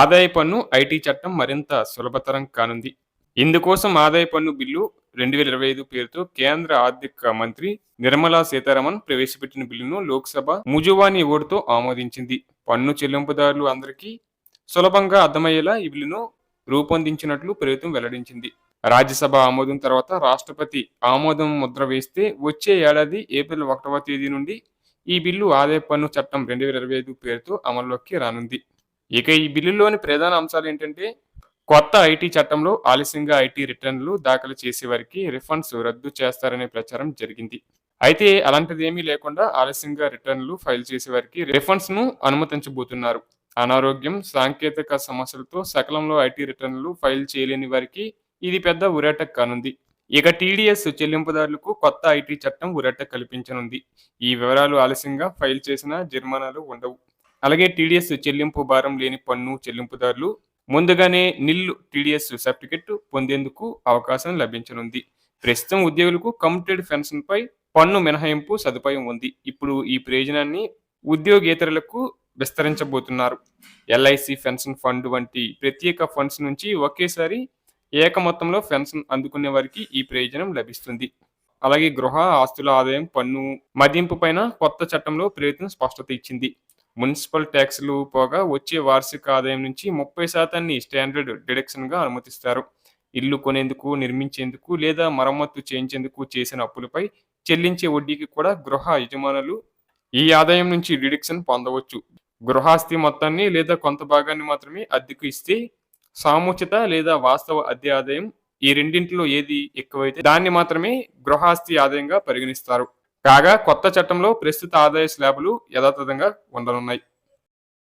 ఆదాయ పన్ను ఐటీ చట్టం మరింత సులభతరం కానుంది. ఇందుకోసం ఆదాయ పన్ను బిల్లు రెండు వేల ఇరవై ఐదు పేరుతో కేంద్ర ఆర్థిక మంత్రి నిర్మలా సీతారామన్ ప్రవేశపెట్టిన బిల్లును లోక్సభ ముజువాని ఓటుతో ఆమోదించింది. పన్ను చెల్లింపుదారులు అందరికీ సులభంగా అర్థమయ్యేలా ఈ బిల్లును రూపొందించినట్లు ప్రభుత్వం వెల్లడించింది. రాజ్యసభ ఆమోదం తర్వాత రాష్ట్రపతి ఆమోదం ముద్ర వేస్తే వచ్చే ఏడాది ఏప్రిల్ ఒకటవ తేదీ నుండి ఈ బిల్లు ఆదాయ పన్ను చట్టం రెండు వేల ఇరవై ఐదు పేరుతో అమల్లోకి రానుంది. ఇక ఈ బిల్లులోని ప్రధాన అంశాలు ఏంటంటే కొత్త ఐటీ చట్టంలో ఆలస్యంగా ఐటీ రిటర్న్లు దాఖలు చేసే వారికి రిఫండ్స్ రద్దు చేస్తారనే ప్రచారం జరిగింది. అయితే అలాంటిది ఏమీ లేకుండా ఆలస్యంగా రిటర్న్లు ఫైల్ చేసే వారికి రిఫండ్స్ను అనుమతించబోతున్నారు. అనారోగ్యం సాంకేతిక సమస్యలతో సకలంలో ఐటీ రిటర్న్లు ఫైల్ చేయలేని వారికి ఇది పెద్ద ఉరేట కానుంది. ఇక టీడీఎస్ చెల్లింపుదారులకు కొత్త ఐటీ చట్టం ఉరేట కల్పించనుంది. ఈ వివరాలు ఆలస్యంగా ఫైల్ చేసిన జరిమానాలు ఉండవు. అలాగే టీడీఎస్ చెల్లింపు భారం లేని పన్ను చెల్లింపుదారులు ముందుగానే నిల్లు టీడీఎస్ సర్టిఫికెట్ పొందేందుకు అవకాశం లభించనుంది. ప్రస్తుతం ఉద్యోగులకు కమ్యూటెడ్ పెన్షన్ పై పన్ను మినహాయింపు సదుపాయం ఉంది. ఇప్పుడు ఈ ప్రయోజనాన్ని ఉద్యోగేతరులకు విస్తరించబోతున్నారు. ఎల్ఐసి పెన్షన్ ఫండ్ వంటి ప్రత్యేక ఫండ్స్ నుంచి ఒకేసారి ఏక మొత్తంలో పెన్షన్ అందుకునే వారికి ఈ ప్రయోజనం లభిస్తుంది. అలాగే గృహ ఆస్తుల ఆదాయం పన్ను మదింపు పైన కొత్త చట్టంలో ప్రభుత్వం స్పష్టత ఇచ్చింది. మున్సిపల్ ట్యాక్సులు పోగా వచ్చే వార్షిక ఆదాయం నుంచి ముప్పై శాతాన్ని స్టాండర్డ్ డిడక్షన్గా అనుమతిస్తారు. ఇల్లు కొనేందుకు నిర్మించేందుకు లేదా మరమ్మత్తు చేయించేందుకు చేసిన అప్పులపై చెల్లించే వడ్డీకి కూడా గృహ యజమానులు ఈ ఆదాయం నుంచి డిడక్షన్ పొందవచ్చు. గృహాస్తి మొత్తాన్ని లేదా కొంత భాగాన్ని మాత్రమే అద్దెకు ఇస్తే సాముచిత లేదా వాస్తవ అద్దె ఆదాయం ఈ రెండింటిలో ఏది ఎక్కువైతే దాన్ని మాత్రమే గృహాస్తి ఆదాయంగా పరిగణిస్తారు. కాగా కొత్త చట్టంలో ప్రస్తుత ఆదాయ స్లాబులు యథాతథంగా ఉండనున్నాయి.